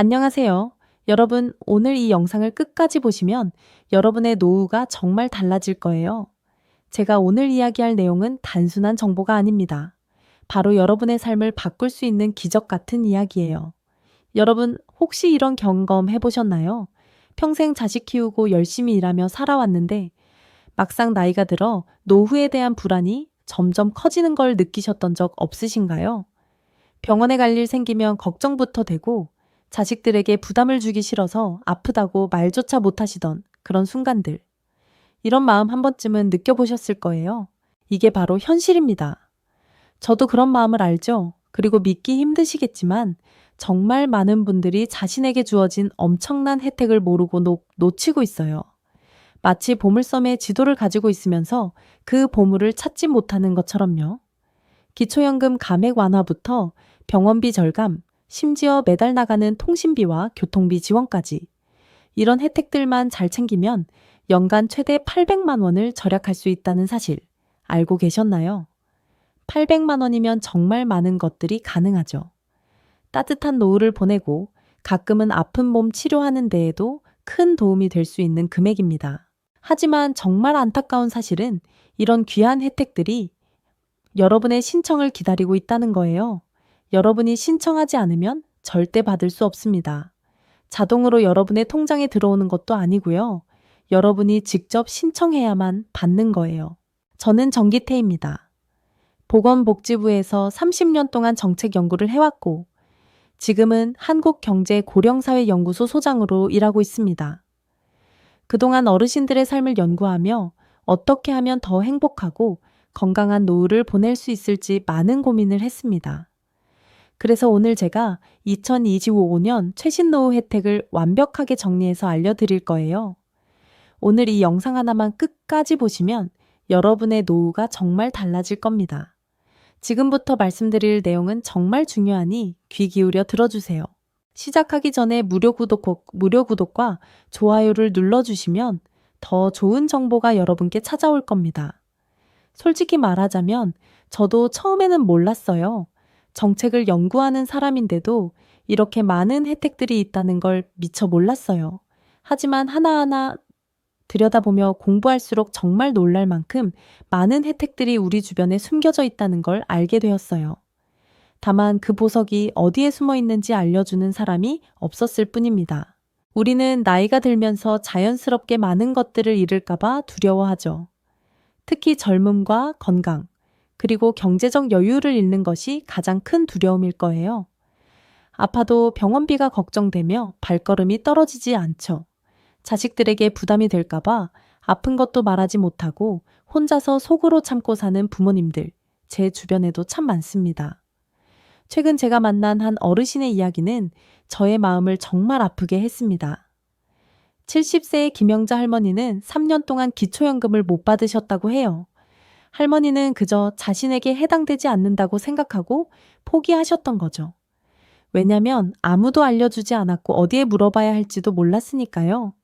안녕하세요. 여러분, 오늘 이 영상을 끝까지 보시면 여러분의 노후가 정말 달라질 거예요. 제가 오늘 이야기할 내용은 단순한 정보가 아닙니다. 바로 여러분의 삶을 바꿀 수 있는 기적 같은 이야기예요. 여러분, 혹시 이런 경험 해보셨나요? 평생 자식 키우고 열심히 일하며 살아왔는데 막상 나이가 들어 노후에 대한 불안이 점점 커지는 걸 느끼셨던 적 없으신가요? 병원에 갈 일 생기면 걱정부터 되고 자식들에게 부담을 주기 싫어서 아프다고 말조차 못하시던 그런 순간들. 이런 마음 한 번쯤은 느껴보셨을 거예요. 이게 바로 현실입니다. 저도 그런 마음을 알죠. 그리고 믿기 힘드시겠지만 정말 많은 분들이 자신에게 주어진 엄청난 혜택을 모르고 놓, 놓치고 있어요. 마치 보물섬에 지도를 가지고 있으면서 그 보물을 찾지 못하는 것처럼요. 기초연금 감액 완화부터 병원비 절감, 심지어 매달 나가는 통신비와 교통비 지원까지. 이런 혜택들만 잘 챙기면 연간 최대 800만 원을 절약할 수 있다는 사실 알고 계셨나요? 800만 원이면 정말 많은 것들이 가능하죠. 따뜻한 노후를 보내고 가끔은 아픈 몸 치료하는 데에도 큰 도움이 될 수 있는 금액입니다. 하지만 정말 안타까운 사실은 이런 귀한 혜택들이 여러분의 신청을 기다리고 있다는 거예요. 여러분이 신청하지 않으면 절대 받을 수 없습니다. 자동으로 여러분의 통장에 들어오는 것도 아니고요. 여러분이 직접 신청해야만 받는 거예요. 저는 정기태입니다. 보건복지부에서 30년 동안 정책 연구를 해왔고, 지금은 한국경제고령사회연구소 소장으로 일하고 있습니다. 그동안 어르신들의 삶을 연구하며 어떻게 하면 더 행복하고 건강한 노후를 보낼 수 있을지 많은 고민을 했습니다. 그래서 오늘 제가 2025년 최신 노후 혜택을 완벽하게 정리해서 알려드릴 거예요. 오늘 이 영상 하나만 끝까지 보시면 여러분의 노후가 정말 달라질 겁니다. 지금부터 말씀드릴 내용은 정말 중요하니 귀 기울여 들어주세요. 시작하기 전에 무료 구독, 무료 구독과 좋아요를 눌러주시면 더 좋은 정보가 여러분께 찾아올 겁니다. 솔직히 말하자면 저도 처음에는 몰랐어요. 정책을 연구하는 사람인데도 이렇게 많은 혜택들이 있다는 걸 미처 몰랐어요. 하지만 하나하나 들여다보며 공부할수록 정말 놀랄 만큼 많은 혜택들이 우리 주변에 숨겨져 있다는 걸 알게 되었어요. 다만 그 보석이 어디에 숨어 있는지 알려주는 사람이 없었을 뿐입니다. 우리는 나이가 들면서 자연스럽게 많은 것들을 잃을까봐 두려워하죠. 특히 젊음과 건강, 그리고 경제적 여유를 잃는 것이 가장 큰 두려움일 거예요. 아파도 병원비가 걱정되며 발걸음이 떨어지지 않죠. 자식들에게 부담이 될까봐 아픈 것도 말하지 못하고 혼자서 속으로 참고 사는 부모님들, 제 주변에도 참 많습니다. 최근 제가 만난 한 어르신의 이야기는 저의 마음을 정말 아프게 했습니다. 70세의 김영자 할머니는 3년 동안 기초연금을 못 받으셨다고 해요. 할머니는 그저 자신에게 해당되지 않는다고 생각하고 포기하셨던 거죠. 왜냐면 아무도 알려주지 않았고 어디에 물어봐야 할지도 몰랐으니까요.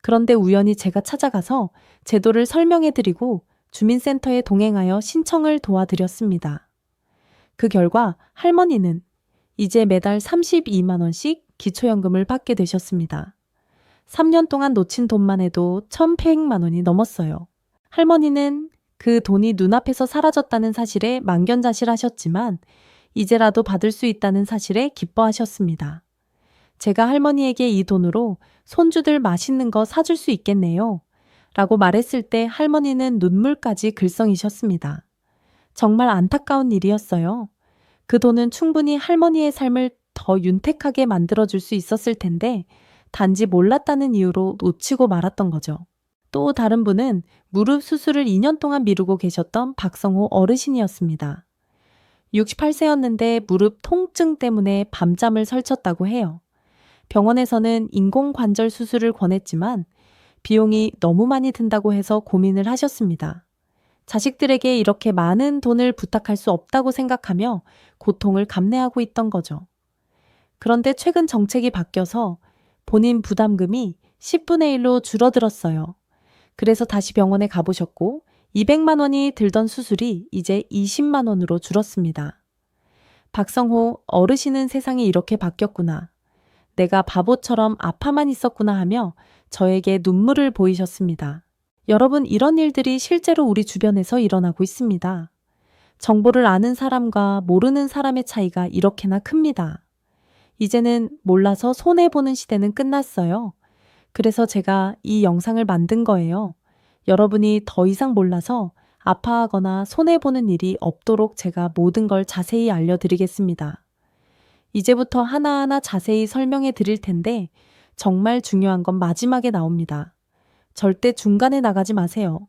그런데 우연히 제가 찾아가서 제도를 설명해 드리고 주민센터에 동행하여 신청을 도와드렸습니다. 그 결과 할머니는 이제 매달 32만원씩 기초연금을 받게 되셨습니다. 3년 동안 놓친 돈만 해도 1,100만원이 넘었어요. 할머니는 그 돈이 눈앞에서 사라졌다는 사실에 망견자실하셨지만 이제라도 받을 수 있다는 사실에 기뻐하셨습니다. 제가 할머니에게 이 돈으로 손주들 맛있는 거 사줄 수 있겠네요. 라고 말했을 때 할머니는 눈물까지 글썽이셨습니다. 정말 안타까운 일이었어요. 그 돈은 충분히 할머니의 삶을 더 윤택하게 만들어줄 수 있었을 텐데, 단지 몰랐다는 이유로 놓치고 말았던 거죠. 또 다른 분은 무릎 수술을 2년 동안 미루고 계셨던 박성호 어르신이었습니다. 68세였는데 무릎 통증 때문에 밤잠을 설쳤다고 해요. 병원에서는 인공관절 수술을 권했지만 비용이 너무 많이 든다고 해서 고민을 하셨습니다. 자식들에게 이렇게 많은 돈을 부탁할 수 없다고 생각하며 고통을 감내하고 있던 거죠. 그런데 최근 정책이 바뀌어서 본인 부담금이 10분의 1로 줄어들었어요. 그래서 다시 병원에 가보셨고 200만 원이 들던 수술이 이제 20만 원으로 줄었습니다. 박성호 어르신은 세상이 이렇게 바뀌었구나. 내가 바보처럼 아파만 있었구나 하며 저에게 눈물을 보이셨습니다. 여러분, 이런 일들이 실제로 우리 주변에서 일어나고 있습니다. 정보를 아는 사람과 모르는 사람의 차이가 이렇게나 큽니다. 이제는 몰라서 손해보는 시대는 끝났어요. 그래서 제가 이 영상을 만든 거예요. 여러분이 더 이상 몰라서 아파하거나 손해보는 일이 없도록 제가 모든 걸 자세히 알려드리겠습니다. 이제부터 하나하나 자세히 설명해 드릴 텐데 정말 중요한 건 마지막에 나옵니다. 절대 중간에 나가지 마세요.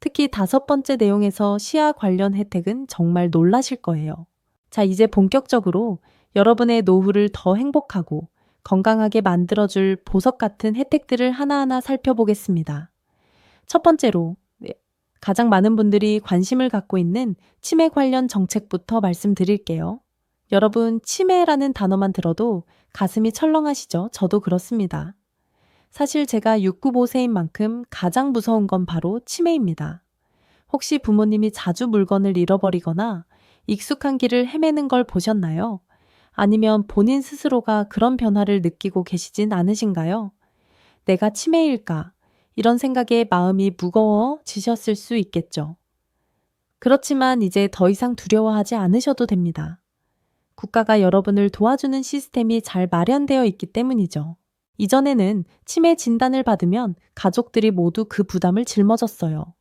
특히 다섯 번째 내용에서 시야 관련 혜택은 정말 놀라실 거예요. 자, 이제 본격적으로 여러분의 노후를 더 행복하고 건강하게 만들어줄 보석 같은 혜택들을 하나하나 살펴보겠습니다. 첫 번째로, 네, 가장 많은 분들이 관심을 갖고 있는 치매 관련 정책부터 말씀드릴게요. 여러분, 치매라는 단어만 들어도 가슴이 철렁하시죠? 저도 그렇습니다. 사실 제가 65세인 만큼 가장 무서운 건 바로 치매입니다. 혹시 부모님이 자주 물건을 잃어버리거나 익숙한 길을 헤매는 걸 보셨나요? 아니면 본인 스스로가 그런 변화를 느끼고 계시진 않으신가요? 내가 치매일까? 이런 생각에 마음이 무거워지셨을 수 있겠죠. 그렇지만 이제 더 이상 두려워하지 않으셔도 됩니다. 국가가 여러분을 도와주는 시스템이 잘 마련되어 있기 때문이죠. 이전에는 치매 진단을 받으면 가족들이 모두 그 부담을 짊어졌어요.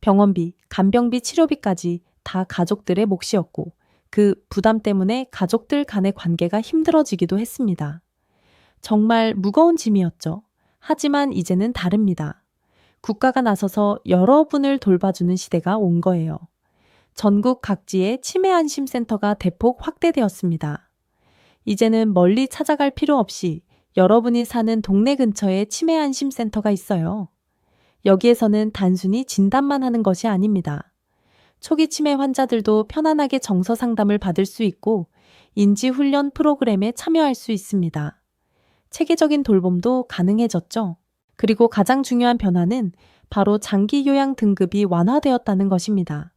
병원비, 간병비, 치료비까지 다 가족들의 몫이었고 그 부담 때문에 가족들 간의 관계가 힘들어지기도 했습니다. 정말 무거운 짐이었죠. 하지만 이제는 다릅니다. 국가가 나서서 여러분을 돌봐주는 시대가 온 거예요. 전국 각지에 치매 안심센터가 대폭 확대되었습니다. 이제는 멀리 찾아갈 필요 없이 여러분이 사는 동네 근처에 치매 안심센터가 있어요. 여기에서는 단순히 진단만 하는 것이 아닙니다. 초기 치매 환자들도 편안하게 정서 상담을 받을 수 있고 인지 훈련 프로그램에 참여할 수 있습니다. 체계적인 돌봄도 가능해졌죠. 그리고 가장 중요한 변화는 바로 장기 요양 등급이 완화되었다는 것입니다.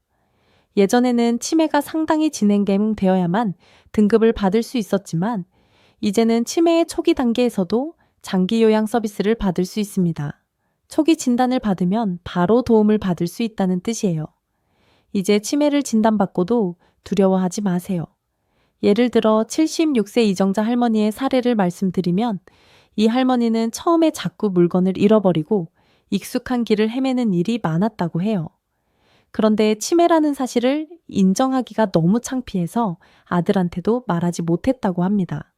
예전에는 치매가 상당히 진행되어야만 등급을 받을 수 있었지만 이제는 치매의 초기 단계에서도 장기 요양 서비스를 받을 수 있습니다. 초기 진단을 받으면 바로 도움을 받을 수 있다는 뜻이에요. 이제 치매를 진단받고도 두려워하지 마세요. 예를 들어 76세 이정자 할머니의 사례를 말씀드리면 이 할머니는 처음에 자꾸 물건을 잃어버리고 익숙한 길을 헤매는 일이 많았다고 해요. 그런데 치매라는 사실을 인정하기가 너무 창피해서 아들한테도 말하지 못했다고 합니다.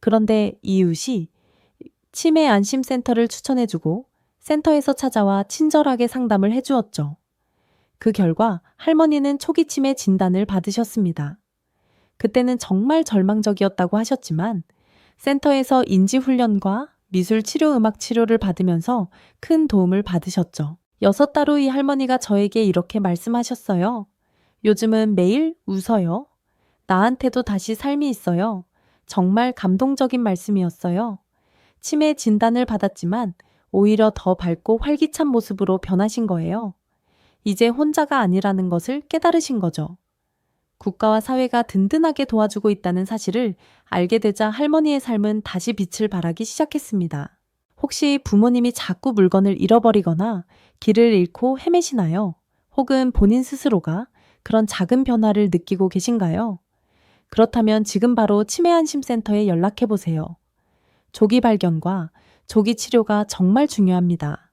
그런데 이웃이 치매 안심센터를 추천해주고 센터에서 찾아와 친절하게 상담을 해주었죠. 그 결과 할머니는 초기 치매 진단을 받으셨습니다. 그때는 정말 절망적이었다고 하셨지만 센터에서 인지훈련과 미술 치료 음악 치료를 받으면서 큰 도움을 받으셨죠. 여섯 달 후 이 할머니가 저에게 이렇게 말씀하셨어요. 요즘은 매일 웃어요. 나한테도 다시 삶이 있어요. 정말 감동적인 말씀이었어요. 치매 진단을 받았지만 오히려 더 밝고 활기찬 모습으로 변하신 거예요. 이제 혼자가 아니라는 것을 깨달으신 거죠. 국가와 사회가 든든하게 도와주고 있다는 사실을 알게 되자 할머니의 삶은 다시 빛을 발하기 시작했습니다. 혹시 부모님이 자꾸 물건을 잃어버리거나 길을 잃고 헤매시나요? 혹은 본인 스스로가 그런 작은 변화를 느끼고 계신가요? 그렇다면 지금 바로 치매안심센터에 연락해 보세요. 조기 발견과 조기 치료가 정말 중요합니다.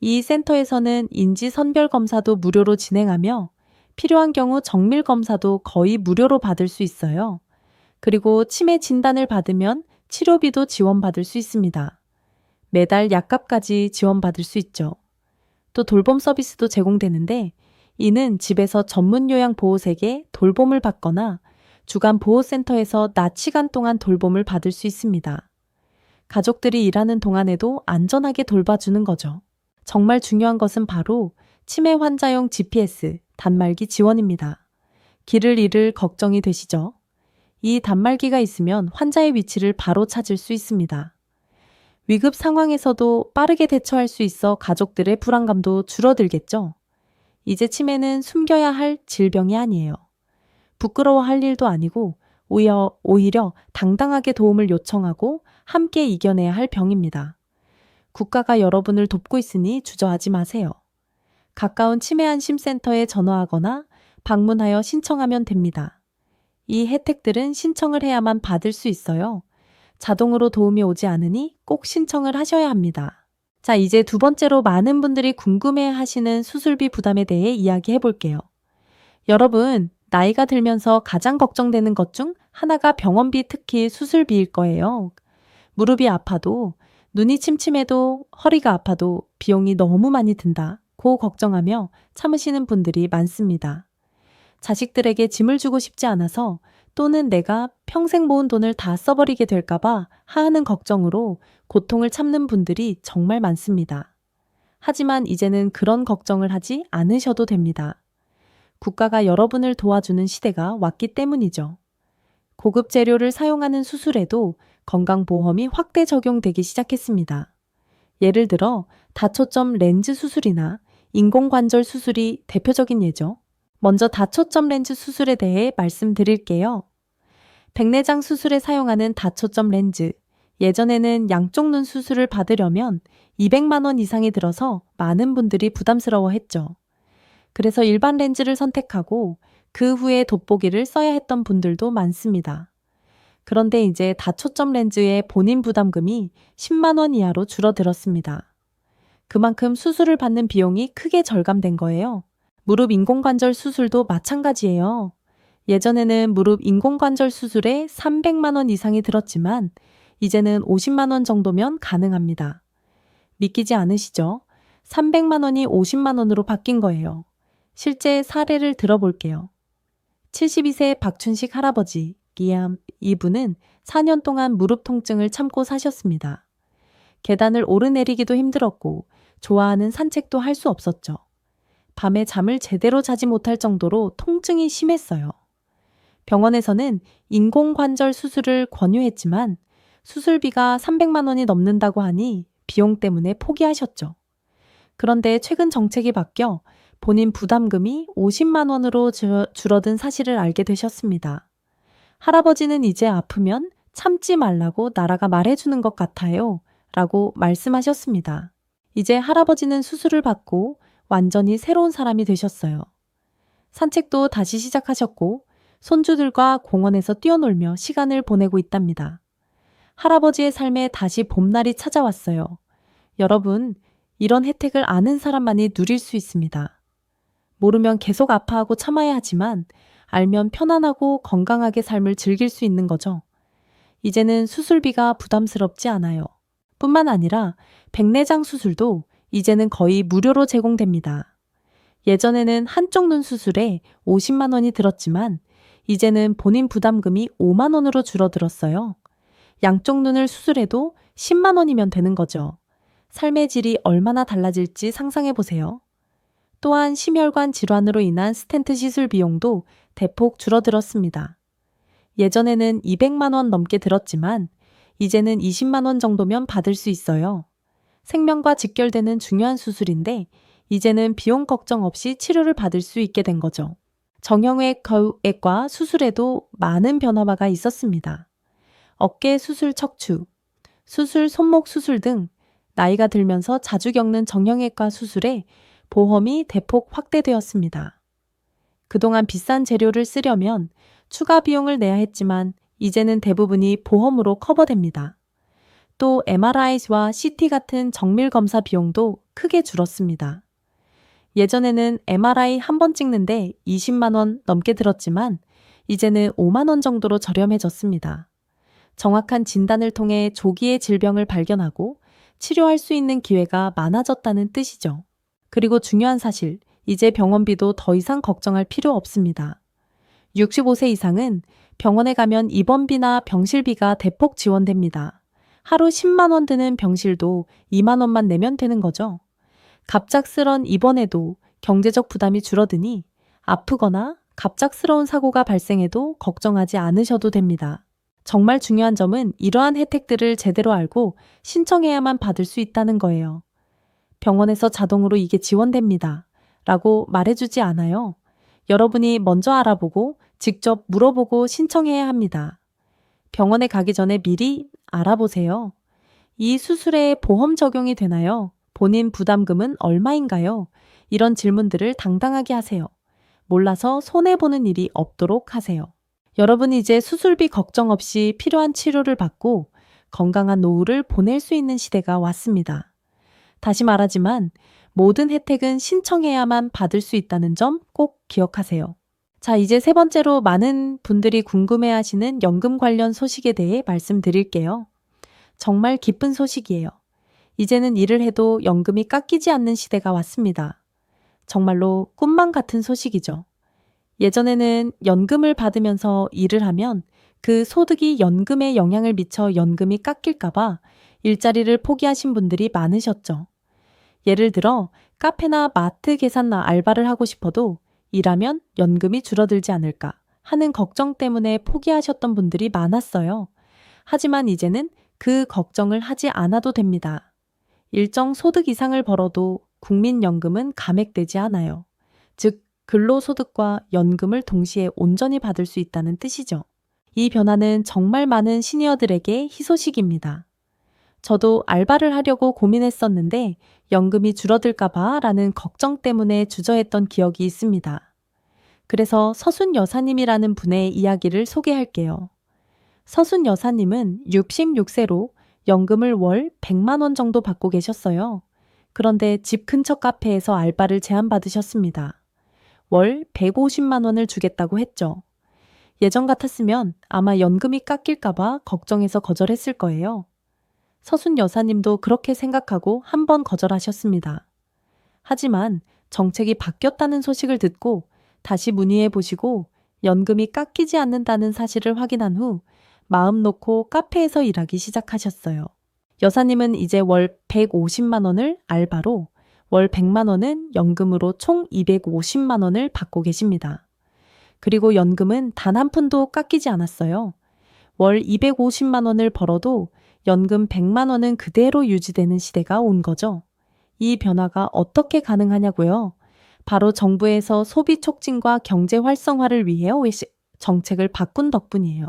이 센터에서는 인지 선별 검사도 무료로 진행하며 필요한 경우 정밀 검사도 거의 무료로 받을 수 있어요. 그리고 치매 진단을 받으면 치료비도 지원받을 수 있습니다. 매달 약값까지 지원받을 수 있죠. 또 돌봄 서비스도 제공되는데 이는 집에서 전문 요양 보호색에 돌봄을 받거나 주간 보호센터에서 낮 시간 동안 돌봄을 받을 수 있습니다. 가족들이 일하는 동안에도 안전하게 돌봐주는 거죠. 정말 중요한 것은 바로 치매 환자용 GPS 단말기 지원입니다. 길을 잃을 걱정이 되시죠? 이 단말기가 있으면 환자의 위치를 바로 찾을 수 있습니다. 위급 상황에서도 빠르게 대처할 수 있어 가족들의 불안감도 줄어들겠죠? 이제 치매는 숨겨야 할 질병이 아니에요. 부끄러워할 일도 아니고 오히려, 오히려 당당하게 도움을 요청하고 함께 이겨내야 할 병입니다. 국가가 여러분을 돕고 있으니 주저하지 마세요. 가까운 치매안심센터에 전화하거나 방문하여 신청하면 됩니다. 이 혜택들은 신청을 해야만 받을 수 있어요. 자동으로 도움이 오지 않으니 꼭 신청을 하셔야 합니다. 자, 이제 두 번째로 많은 분들이 궁금해 하시는 수술비 부담에 대해 이야기해 볼게요. 여러분, 나이가 들면서 가장 걱정되는 것 중 하나가 병원비 특히 수술비일 거예요. 무릎이 아파도, 눈이 침침해도, 허리가 아파도 비용이 너무 많이 든다. 고 걱정하며 참으시는 분들이 많습니다. 자식들에게 짐을 주고 싶지 않아서 또는 내가 평생 모은 돈을 다 써버리게 될까봐 하하는 걱정으로 고통을 참는 분들이 정말 많습니다. 하지만 이제는 그런 걱정을 하지 않으셔도 됩니다. 국가가 여러분을 도와주는 시대가 왔기 때문이죠. 고급 재료를 사용하는 수술에도 건강보험이 확대 적용되기 시작했습니다. 예를 들어 다초점 렌즈 수술이나 인공관절 수술이 대표적인 예죠. 먼저 다초점 렌즈 수술에 대해 말씀드릴게요. 백내장 수술에 사용하는 다초점 렌즈. 예전에는 양쪽 눈 수술을 받으려면 200만 원 이상이 들어서 많은 분들이 부담스러워 했죠. 그래서 일반 렌즈를 선택하고 그 후에 돋보기를 써야 했던 분들도 많습니다. 그런데 이제 다초점 렌즈의 본인 부담금이 10만 원 이하로 줄어들었습니다. 그만큼 수술을 받는 비용이 크게 절감된 거예요. 무릎 인공관절 수술도 마찬가지예요. 예전에는 무릎 인공관절 수술에 300만 원 이상이 들었지만 이제는 50만 원 정도면 가능합니다. 믿기지 않으시죠? 300만 원이 50만 원으로 바뀐 거예요. 실제 사례를 들어볼게요. 72세 박춘식 할아버지, 기암, 이분은 4년 동안 무릎 통증을 참고 사셨습니다. 계단을 오르내리기도 힘들었고, 좋아하는 산책도 할 수 없었죠. 밤에 잠을 제대로 자지 못할 정도로 통증이 심했어요. 병원에서는 인공관절 수술을 권유했지만 수술비가 300만 원이 넘는다고 하니 비용 때문에 포기하셨죠. 그런데 최근 정책이 바뀌어 본인 부담금이 50만 원으로 줄어든 사실을 알게 되셨습니다. 할아버지는 이제 아프면 참지 말라고 나라가 말해주는 것 같아요. 라고 말씀하셨습니다. 이제 할아버지는 수술을 받고 완전히 새로운 사람이 되셨어요. 산책도 다시 시작하셨고 손주들과 공원에서 뛰어놀며 시간을 보내고 있답니다. 할아버지의 삶에 다시 봄날이 찾아왔어요. 여러분, 이런 혜택을 아는 사람만이 누릴 수 있습니다. 모르면 계속 아파하고 참아야 하지만 알면 편안하고 건강하게 삶을 즐길 수 있는 거죠. 이제는 수술비가 부담스럽지 않아요. 뿐만 아니라 백내장 수술도 이제는 거의 무료로 제공됩니다. 예전에는 한쪽 눈 수술에 50만 원이 들었지만 이제는 본인 부담금이 5만 원으로 줄어들었어요. 양쪽 눈을 수술해도 10만 원이면 되는 거죠. 삶의 질이 얼마나 달라질지 상상해 보세요. 또한 심혈관 질환으로 인한 스텐트 시술 비용도 대폭 줄어들었습니다. 예전에는 200만 원 넘게 들었지만 이제는 20만 원 정도면 받을 수 있어요. 생명과 직결되는 중요한 수술인데 이제는 비용 걱정 없이 치료를 받을 수 있게 된 거죠. 정형외과 수술에도 많은 변화가 있었습니다. 어깨 수술 척추, 수술 손목 수술 등 나이가 들면서 자주 겪는 정형외과 수술에 보험이 대폭 확대되었습니다. 그동안 비싼 재료를 쓰려면 추가 비용을 내야 했지만 이제는 대부분이 보험으로 커버됩니다. 또 MRI와 CT 같은 정밀 검사 비용도 크게 줄었습니다. 예전에는 MRI 한 번 찍는데 20만 원 넘게 들었지만 이제는 5만 원 정도로 저렴해졌습니다. 정확한 진단을 통해 조기에 질병을 발견하고 치료할 수 있는 기회가 많아졌다는 뜻이죠. 그리고 중요한 사실, 이제 병원비도 더 이상 걱정할 필요 없습니다. 65세 이상은 병원에 가면 입원비나 병실비가 대폭 지원됩니다. 하루 10만 원 드는 병실도 2만 원만 내면 되는 거죠. 갑작스런 입원에도 경제적 부담이 줄어드니 아프거나 갑작스러운 사고가 발생해도 걱정하지 않으셔도 됩니다. 정말 중요한 점은 이러한 혜택들을 제대로 알고 신청해야만 받을 수 있다는 거예요. 병원에서 자동으로 이게 지원됩니다. 라고 말해주지 않아요. 여러분이 먼저 알아보고 직접 물어보고 신청해야 합니다. 병원에 가기 전에 미리 알아보세요. 이 수술에 보험 적용이 되나요? 본인 부담금은 얼마인가요? 이런 질문들을 당당하게 하세요. 몰라서 손해보는 일이 없도록 하세요. 여러분 이제 수술비 걱정 없이 필요한 치료를 받고 건강한 노후를 보낼 수 있는 시대가 왔습니다. 다시 말하지만 모든 혜택은 신청해야만 받을 수 있다는 점 꼭 기억하세요. 자, 이제 세 번째로 많은 분들이 궁금해 하시는 연금 관련 소식에 대해 말씀드릴게요. 정말 기쁜 소식이에요. 이제는 일을 해도 연금이 깎이지 않는 시대가 왔습니다. 정말로 꿈만 같은 소식이죠. 예전에는 연금을 받으면서 일을 하면 그 소득이 연금에 영향을 미쳐 연금이 깎일까봐 일자리를 포기하신 분들이 많으셨죠. 예를 들어 카페나 마트 계산나 알바를 하고 싶어도 일하면 연금이 줄어들지 않을까 하는 걱정 때문에 포기하셨던 분들이 많았어요. 하지만 이제는 그 걱정을 하지 않아도 됩니다. 일정 소득 이상을 벌어도 국민연금은 감액되지 않아요. 즉, 근로소득과 연금을 동시에 온전히 받을 수 있다는 뜻이죠. 이 변화는 정말 많은 시니어들에게 희소식입니다. 저도 알바를 하려고 고민했었는데 연금이 줄어들까봐 라는 걱정 때문에 주저했던 기억이 있습니다. 그래서 서순 여사님이라는 분의 이야기를 소개할게요. 서순 여사님은 66세로 연금을 월 100만원 정도 받고 계셨어요. 그런데 집 근처 카페에서 알바를 제안받으셨습니다. 월 150만원을 주겠다고 했죠. 예전 같았으면 아마 연금이 깎일까봐 걱정해서 거절했을 거예요. 서순 여사님도 그렇게 생각하고 한 번 거절하셨습니다. 하지만 정책이 바뀌었다는 소식을 듣고 다시 문의해 보시고 연금이 깎이지 않는다는 사실을 확인한 후 마음 놓고 카페에서 일하기 시작하셨어요. 여사님은 이제 월 150만 원을 알바로 월 100만 원은 연금으로 총 250만 원을 받고 계십니다. 그리고 연금은 단 한 푼도 깎이지 않았어요. 월 250만 원을 벌어도 연금 100만 원은 그대로 유지되는 시대가 온 거죠. 이 변화가 어떻게 가능하냐고요? 바로 정부에서 소비 촉진과 경제 활성화를 위해 정책을 바꾼 덕분이에요.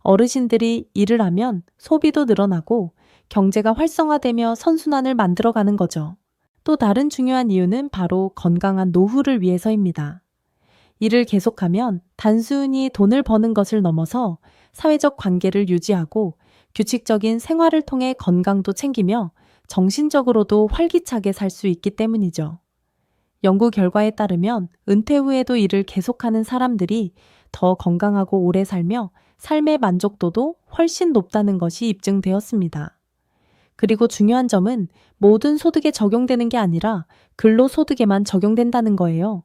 어르신들이 일을 하면 소비도 늘어나고 경제가 활성화되며 선순환을 만들어가는 거죠. 또 다른 중요한 이유는 바로 건강한 노후를 위해서입니다. 일을 계속하면 단순히 돈을 버는 것을 넘어서 사회적 관계를 유지하고 규칙적인 생활을 통해 건강도 챙기며 정신적으로도 활기차게 살 수 있기 때문이죠. 연구 결과에 따르면 은퇴 후에도 일을 계속하는 사람들이 더 건강하고 오래 살며 삶의 만족도도 훨씬 높다는 것이 입증되었습니다. 그리고 중요한 점은 모든 소득에 적용되는 게 아니라 근로소득에만 적용된다는 거예요.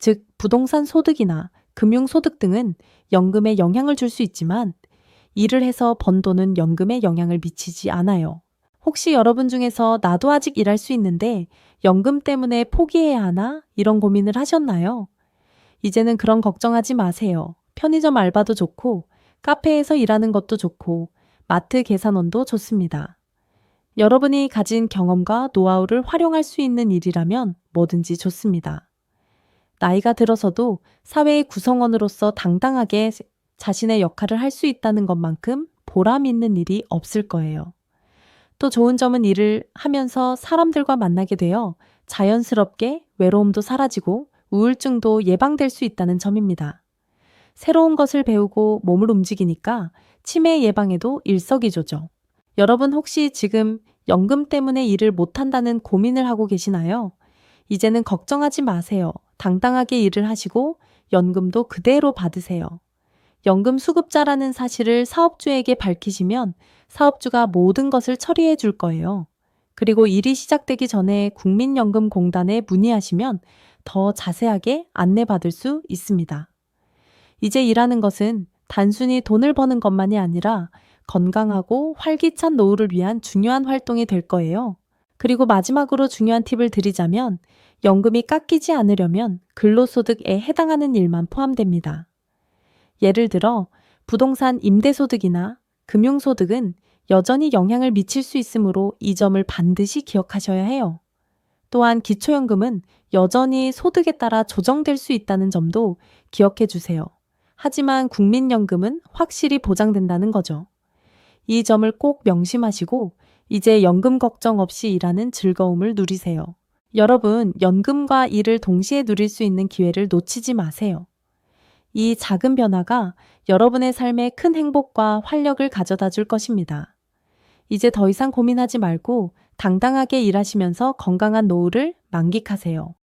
즉, 부동산 소득이나 금융소득 등은 연금에 영향을 줄 수 있지만 일을 해서 번 돈은 연금에 영향을 미치지 않아요. 혹시 여러분 중에서 나도 아직 일할 수 있는데 연금 때문에 포기해야 하나? 이런 고민을 하셨나요? 이제는 그런 걱정하지 마세요. 편의점 알바도 좋고, 카페에서 일하는 것도 좋고, 마트 계산원도 좋습니다. 여러분이 가진 경험과 노하우를 활용할 수 있는 일이라면 뭐든지 좋습니다. 나이가 들어서도 사회의 구성원으로서 당당하게 자신의 역할을 할 수 있다는 것만큼 보람 있는 일이 없을 거예요. 또 좋은 점은 일을 하면서 사람들과 만나게 되어 자연스럽게 외로움도 사라지고 우울증도 예방될 수 있다는 점입니다. 새로운 것을 배우고 몸을 움직이니까 치매 예방에도 일석이조죠. 여러분 혹시 지금 연금 때문에 일을 못한다는 고민을 하고 계시나요? 이제는 걱정하지 마세요. 당당하게 일을 하시고 연금도 그대로 받으세요. 연금 수급자라는 사실을 사업주에게 밝히시면 사업주가 모든 것을 처리해 줄 거예요. 그리고 일이 시작되기 전에 국민연금공단에 문의하시면 더 자세하게 안내받을 수 있습니다. 이제 일하는 것은 단순히 돈을 버는 것만이 아니라 건강하고 활기찬 노후를 위한 중요한 활동이 될 거예요. 그리고 마지막으로 중요한 팁을 드리자면 연금이 깎이지 않으려면 근로소득에 해당하는 일만 포함됩니다. 예를 들어 부동산 임대소득이나 금융소득은 여전히 영향을 미칠 수 있으므로 이 점을 반드시 기억하셔야 해요. 또한 기초연금은 여전히 소득에 따라 조정될 수 있다는 점도 기억해 주세요. 하지만 국민연금은 확실히 보장된다는 거죠. 이 점을 꼭 명심하시고 이제 연금 걱정 없이 일하는 즐거움을 누리세요. 여러분, 연금과 일을 동시에 누릴 수 있는 기회를 놓치지 마세요. 이 작은 변화가 여러분의 삶에 큰 행복과 활력을 가져다 줄 것입니다. 이제 더 이상 고민하지 말고 당당하게 일하시면서 건강한 노후를 만끽하세요.